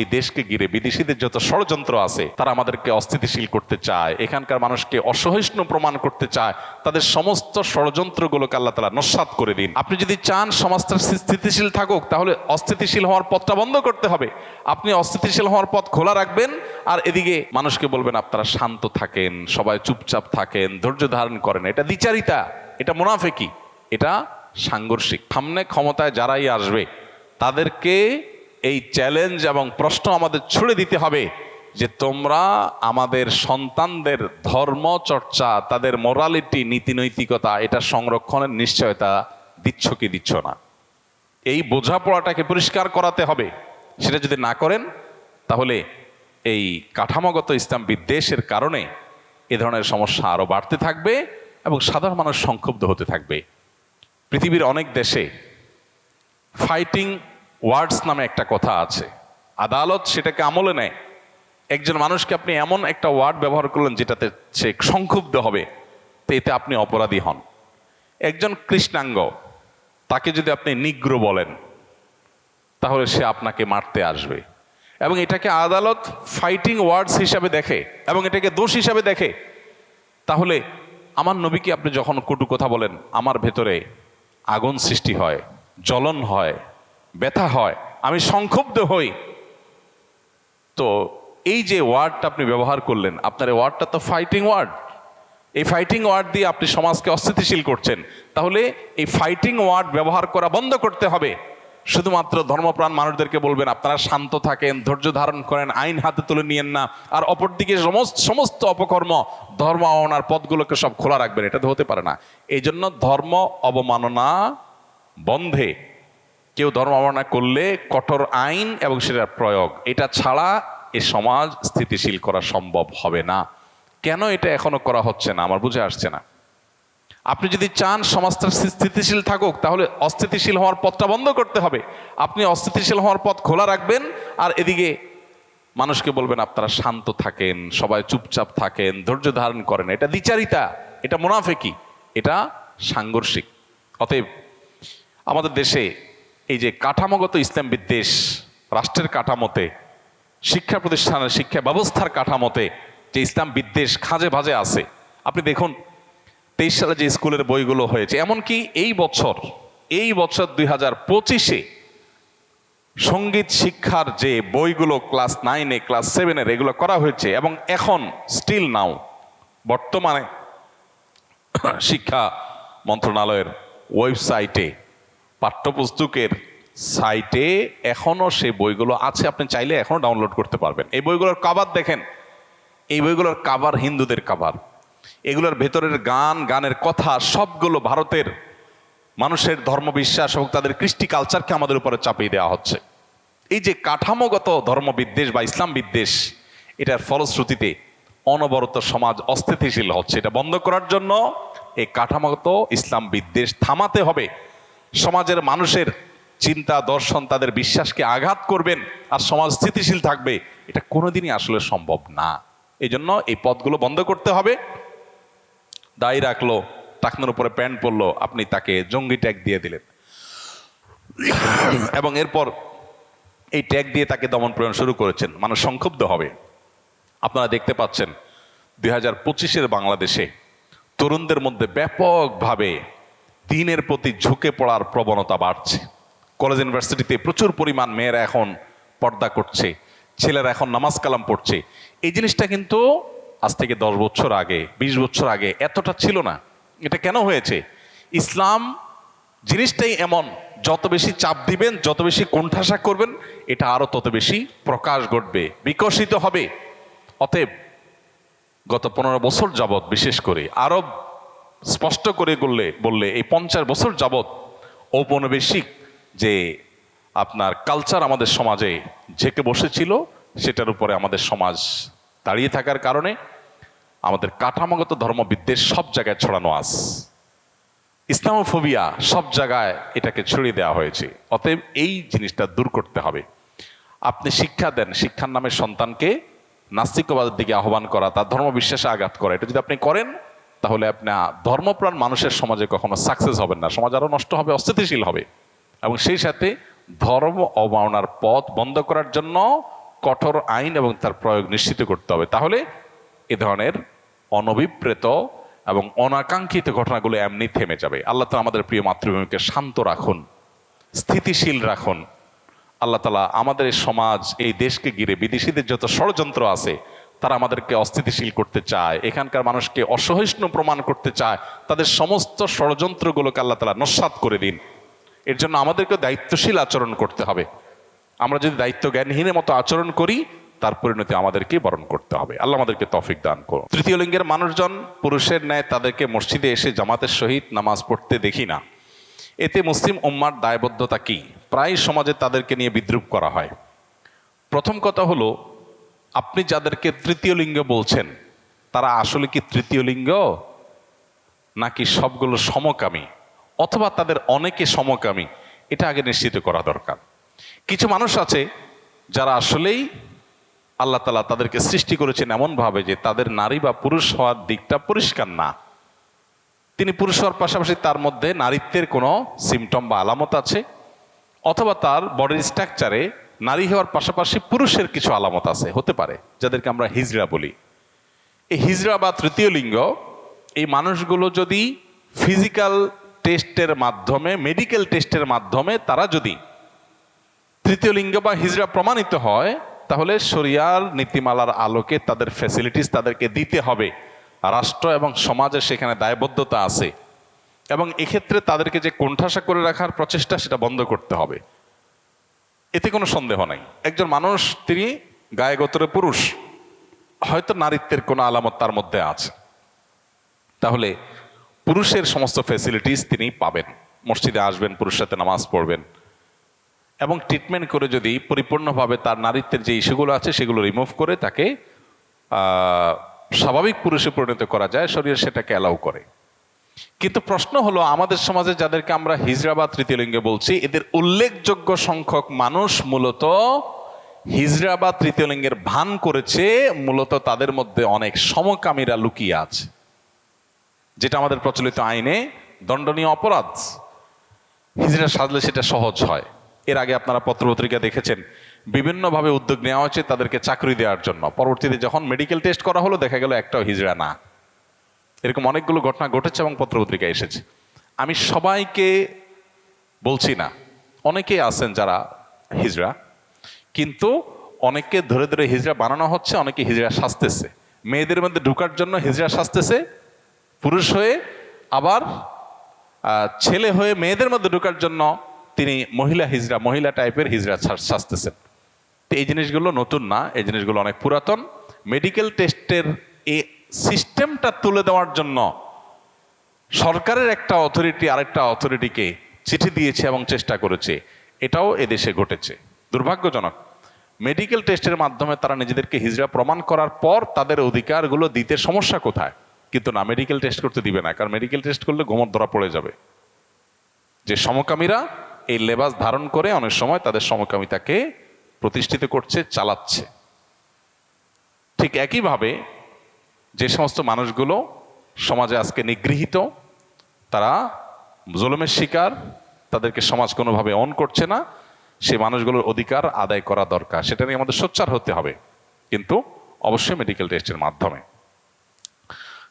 এই দেশকে ঘিরে বিদেশিদের যত ষড়যন্ত্র আছে, তারা আমাদেরকে অস্থিতিশীল করতে চায়, এখানকার মানুষকে অসহিষ্ণু প্রমাণ করতে চায়, তাদের সমস্ত ষড়যন্ত্রগুলোকে আল্লাহ তালা নস্বাত করে দিন। আপনি যদি চান সমাজটা স্থিতিশীল থাকুক, তাহলে অস্থিতিশীল হওয়ার পথটা বন্ধ করতে হবে। আপনি অস্থিতিশীল হওয়ার পথ খোলা রাখবেন, আর এদিকে মানুষকে বলবেন, আপনারা শান্ত থাকেন, সবাই চুপচাপ থাকেন, ধৈর্য ধারণ করেন। এটা দ্বিচারিতা, এটা মুনাফেকি, এটা সাংঘর্ষিক। সামনে ক্ষমতায় যারাই আসবে, তাদেরকে এই চ্যালেঞ্জ এবং প্রশ্ন আমাদের ছুড়ে দিতে হবে যে তোমরা আমাদের সন্তানদের ধর্ম, চর্চা, তাদের মোরালিটি নীতিনৈতিকতা এটা সংরক্ষণের নিশ্চয়তা দিচ্ছ কি দিচ্ছ না? এই বোঝাপড়াটাকে পরিষ্কার করাতে হবে। সেটা যদি না করেন, তাহলে এই কাঠামোগত ইসলাম বিদ্বেষের কারণে এ ধরনের সমস্যা আরও বাড়তে থাকবে এবং সাধারণ মানুষ সংক্ষুব্ধ হতে থাকবে। পৃথিবীর অনেক দেশে ফাইটিং ওয়ার্ডস নামে একটা কথা আছে। আদালত সেটাকে আমলে নেয়। একজন মানুষকে আপনি এমন একটা ওয়ার্ড ব্যবহার করলেন যেটাতে সে সংক্ষুব্ধ হবে, তো এতে আপনি অপরাধী হন। একজন কৃষ্ণাঙ্গ, তাকে যদি আপনি নিগ্র বলেন, তাহলে সে আপনাকে মারতে আসবে। এবং এটাকে আদালত ফাইটিং ওয়ার্ডস হিসাবে দেখে, এবং এটাকে দোষ হিসাবে দেখে, তাহলে আমার নবীকে আপনি যখন কটু কথা বলেন, আমার ভেতরে আগুন সৃষ্টি হয়, জ্বলন হয় ব্যথা হয়, আমি সংক্ষুব্ধ হই। তো এই যে ওয়ার্ডটা আপনি ব্যবহার করলেন, আপনার এই ওয়ার্ডটা তো ফাইটিং ওয়ার্ড এই ফাইটিং ওয়ার্ড দিয়ে আপনি সমাজকে অস্থিতিশীল করছেন। তাহলে এই ফাইটিং ওয়ার্ড ব্যবহার করা বন্ধ করতে হবে। শুধুমাত্র ধর্মপ্রাণ মানুষদেরকে বলবেন, আপনারা শান্ত থাকেন, ধৈর্য ধারণ করেন, আইন হাতে তুলে নিয়েন না। আর অপরদিকে সমস্ত সমস্ত অপকর্ম, ধর্ম অবমাননার পথগুলোকে সব খোলা রাখবেন, এটা তো হতে পারে না। এই জন্য ধর্ম অবমাননা বন্ধে। কেউ ধর্ম অবমাননা করলে কঠোর আইন এবং সেটার প্রয়োগ। এটা ছাড়া এ সমাজ স্থিতিশীল করা সম্ভব হবে না। কেন এটা এখনও করা হচ্ছে না? আমার বুঝে আসছে না। আপনি যদি চান সমাজটা স্থিতিশীল থাকুক, তাহলে অস্থিতিশীল হওয়ার পথটা বন্ধ করতে হবে। আপনি অস্থিতিশীল হওয়ার পথ খোলা রাখবেন আর এদিকে মানুষকে বলবেন, আপনারা শান্ত থাকেন, সবাই চুপচাপ থাকেন, ধৈর্য ধারণ করেন। এটা দ্বিচারিতা, এটা মুনাফেকি, এটা সাংঘর্ষিক। অতএব আমাদের দেশে এই যে কাঠামোগত ইসলাম বিদ্বেষ, রাষ্ট্রের কাঠামোতে, শিক্ষা প্রতিষ্ঠানের শিক্ষা ব্যবস্থার কাঠামোতে যে ইসলাম বিদ্বেষ খাঁজে ভাজে আছে, আপনি দেখুন, তেইশ সালে যে স্কুলের বইগুলো হয়েছে, এমনকি এই বছর এই বছর দুই হাজার পঁচিশে সংগীত শিক্ষার যে বইগুলো ক্লাস নাইনে, ক্লাস সেভেনের এগুলো করা হয়েছে, এবং এখন স্টিল নাও, বর্তমানে শিক্ষা মন্ত্রণালয়ের ওয়েবসাইটে পাঠ্যপুস্তকের সাইটে এখনও সেই বইগুলো আছে, আপনি চাইলে এখনও ডাউনলোড করতে পারবেন। এই বইগুলোর কাবার দেখেন। এই বইগুলোর কাবার হিন্দুদের কাবার এগুলোর ভেতরের গান, গানের কথা, সবগুলো ভারতের মানুষের ধর্মবিশ্বাস এবং তাদের কৃষ্টি কালচারকে আমাদের উপরে চাপিয়ে দেওয়া হচ্ছে। এই যে কাঠামোগত ধর্মবিদ্বেষ বা ইসলাম বিদ্বেষ, এটার ফলশ্রুতিতে অনবরত সমাজ অস্থিতিশীল হচ্ছে। এটা বন্ধ করার জন্য এই কাঠামোগত ইসলাম বিদ্বেষ থামাতে হবে। সমাজের মানুষের চিন্তা, দর্শন, তাদের বিশ্বাসকে আঘাত করবেন আর সমাজ স্থিতিশীল থাকবে, এটা কোনোদিনই আসলে সম্ভব না। এই জন্য এই পথগুলো বন্ধ করতে হবে। দায়ী রাখল, টাকনোর উপরে প্যান্ট পরলো, আপনি তাকে জঙ্গি ট্যাগ দিয়ে দিলেন। এবং এরপর এই ট্যাগ দিয়ে তাকে দমন প্রেরণ শুরু করেছেন। মানুষ সংক্ষুব্ধ হবে। আপনারা দেখতে পাচ্ছেন, দুই হাজার পঁচিশের বাংলাদেশে তরুণদের মধ্যে ব্যাপকভাবে দিনের প্রতি ঝুঁকে পড়ার প্রবণতা বাড়ছে। কলেজ ইউনিভার্সিটিতে প্রচুর পরিমাণ মেয়েরা এখন পর্দা করছে, ছেলেরা এখন নামাজ কালাম পড়ছে। এই জিনিসটা কিন্তু আজ থেকে দশ বছর আগে ২০ বছর আগে এতটা ছিল না। এটা কেন হয়েছে? ইসলাম জিনিসটাই এমন, যত বেশি চাপ দিবেন, যত বেশি কোণঠাসা করবেন, এটা আরও তত বেশি প্রকাশ ঘটবে, বিকশিত হবে। অতএব গত পনেরো বছর যাবৎ বিশেষ করে আরও স্পষ্ট করে করলে বললে, এই পঞ্চাশ বছর যাবৎ ঔপনিবেশিক যে আপনার কালচার আমাদের সমাজে ঝেঁকে বসেছিল, সেটার উপরে আমাদের সমাজ দাঁড়িয়ে থাকার কারণে আমাদের কাঠামোগত ধর্মবিদ্বেষ সব জায়গায় ছড়ানো আস। ইসলামোফোবিয়া সব জায়গায় এটাকে ছড়িয়ে দেওয়া হয়েছে। অতএব এই জিনিসটা দূর করতে হবে। আপনি শিক্ষা দেন, শিক্ষার নামে সন্তানকে নাস্তিকবাদের দিকে আহ্বান করা, তার ধর্মবিশ্বাসে আঘাত করা, এটা যদি আপনি করেন তাহলে আপনার ধর্মপ্রাণ মানুষের সমাজে কখনো সাকসেস হবেন না। সমাজ আরও নষ্ট হবে, অস্থিতিশীল হবে। এবং সেই সাথে ধর্ম অবমাননার পথ বন্ধ করার জন্য কঠোর আইন এবং তার প্রয়োগ নিশ্চিত করতে হবে। তাহলে এ ধরনের অনভিপ্রেত এবং অনাকাঙ্ক্ষিত ঘটনাগুলো এমনি থেমে যাবে। আল্লাহ তালা আমাদের প্রিয় মাতৃভূমিকে শান্ত রাখুন, স্থিতিশীল রাখুন। আল্লাহ তালা আমাদের সমাজ, এই দেশকে ঘিরে বিদেশিদের যত ষড়যন্ত্র আছে তারা আমাদেরকে অস্থিতিশীল করতে চায়, এখানকার মানুষকে অসহিষ্ণু প্রমাণ করতে চায়, তাদের সমস্ত ষড়যন্ত্রগুলোকে আল্লাহ তালা নস্বাত করে দিন। এর জন্য আমাদেরকে দায়িত্বশীল আচরণ করতে হবে। আমরা যদি দায়িত্ব জ্ঞানহীনের মতো আচরণ করি, তার পরিণতি আমাদেরকে বরণ করতে হবে। আল্লাহ আমাদেরকে তফিক দান করুন। তৃতীয় লিঙ্গের মানুষজন পুরুষের ন্যায় তাদেরকে মসজিদে এসে জামাতের সহিত নামাজ পড়তে দেখি না। এতে মুসলিম উম্মার দায়বদ্ধতা কি? প্রায় সমাজে তাদেরকে নিয়ে বিদ্রুপ করা হয়। প্রথম কথা হলো আপনি যাদেরকে তৃতীয় লিঙ্গ বলছেন, তারা আসলে কি তৃতীয় লিঙ্গ? নাকি সবগুলো সমকামী? অথবা তাদের অনেকে সমকামী? এটা আগে নিশ্চিত করা দরকার। কিছু মানুষ আছে, যারা আসলেই আল্লাহ তালা তাদেরকে সৃষ্টি করেছেন এমনভাবে যে তাদের নারী বা পুরুষ হওয়ার দিকটা পরিষ্কার না। তিনি পুরুষ হওয়ার পাশাপাশি তার মধ্যে নারীত্বের কোনো সিমটম বা আলামত আছে? অথবা তার বডির স্ট্রাকচারে নারী হওয়ার পাশাপাশি পুরুষের কিছু আলামত আছে, হতে পারে, যাদেরকে আমরা হিজড়া বলি। এই হিজড়া বা তৃতীয় লিঙ্গ, এই মানুষগুলো যদি ফিজিক্যাল টেস্টের মাধ্যমে মেডিকেল টেস্টের মাধ্যমে তারা যদি তৃতীয় লিঙ্গ বা হিজড়া প্রমাণিত হয়, তাহলে শরিয়ার নীতিমালার আলোকে তাদের ফ্যাসিলিটিস তাদেরকে দিতে হবে। রাষ্ট্র এবং সমাজের সেখানে দায়বদ্ধতা আছে। এবং এক্ষেত্রে তাদেরকে যে কোণঠাসা করে রাখার প্রচেষ্টা, সেটা বন্ধ করতে হবে। এতে কোনো সন্দেহ নাই। একজন মানুষ, তিনি গায়ে গোত্রে পুরুষ, হয়তো নারীত্বের কোনো আলামত তার মধ্যে আছে। তাহলে পুরুষের সমস্ত ফ্যাসিলিটিস তিনি পাবেন। মসজিদে আসবেন পুরুষ সাথে নামাজ পড়বেন। এবং ট্রিটমেন্ট করে যদি পরিপূর্ণভাবে তার নারীত্বের যে ইস্যুগুলো আছে, সেগুলো রিমুভ করে তাকে স্বাভাবিক পুরুষে পরিণত করা যায়, শরীর সেটাকে অ্যালাউ করে। কিন্তু প্রশ্ন হলো, আমাদের সমাজে যাদেরকে আমরা হিজড়া বা তৃতীয় লিঙ্গে বলছি, এদের উল্লেখযোগ্য সংখ্যক মানুষ মূলত হিজড়া বা তৃতীয় লিঙ্গের ভান করেছে, মূলত তাদের মধ্যে অনেক সমকামীরা লুকিয়ে আছে। যেটা আমাদের প্রচলিত আইনে দণ্ডনীয় অপরাধ। হিজড়া সাজলে সেটা সহজ হয়। এর আগে আপনারা পত্রপত্রিকা দেখেছেন, বিভিন্নভাবে উদ্যোগ নেওয়া হয়েছে তাদেরকে চাকরি দেওয়ার জন্য। পরবর্তীতে যখন মেডিকেল টেস্ট করা হলো, দেখা গেল একটাও হিজড়া না। এরকম অনেকগুলো ঘটনা ঘটেছে এবং পত্রপত্রিকায় এসেছে। আমি সবাইকে বলছি না, অনেকেই আছেন যারা হিজড়া কিন্তু অনেককে ধরে ধরে হিজড়া বানানো হচ্ছে, অনেকে হিজড়া সাজতেছে। মেয়েদের মধ্যে ঢুকার জন্য হিজড়া সাজতেছে, পুরুষ হয়ে আবার ছেলে হয়ে মেয়েদের মধ্যে ঢোকার জন্য তিনি মহিলা হিজড়া মহিলা টাইপের হিজড়া সাজতেছেন। তো এই জিনিসগুলো নতুন না, এই জিনিসগুলো অনেক পুরাতন। মেডিকেল টেস্টের এই সিস্টেমটা তুলে দেওয়ার জন্য সরকারের একটা অথরিটি আরেকটা অথরিটিকে চিঠি দিয়েছে এবং চেষ্টা করেছে। এটাও এদেশে ঘটেছে। দুর্ভাগ্যজনক। মেডিকেল টেস্টের মাধ্যমে তারা নিজেদেরকে হিজড়া প্রমাণ করার পর তাদের অধিকারগুলো দিতে সমস্যা কোথায়? কিন্তু না মেডিকেল টেস্ট করতে দিবে না, কারণ মেডিকেল টেস্ট করলে গোমর ধরা পড়ে যাবে। যে সমকামীরা এই লেবাস ধারণ করে অনেক সময় তাদের সমকামিতাকে প্রতিষ্ঠিত করছে, চালাচ্ছে। ঠিক একইভাবে যে সমস্ত মানুষগুলো সমাজে আজকে নিগৃহীত, তারা জুলুমের শিকার, তাদেরকে সমাজ কোনোভাবে অন করছে না, সেই মানুষগুলোর অধিকার আদায় করা দরকার। সেটা নিয়ে আমাদের সোচ্চার হতে হবে। কিন্তু অবশ্যই মেডিকেল টেস্টের মাধ্যমে।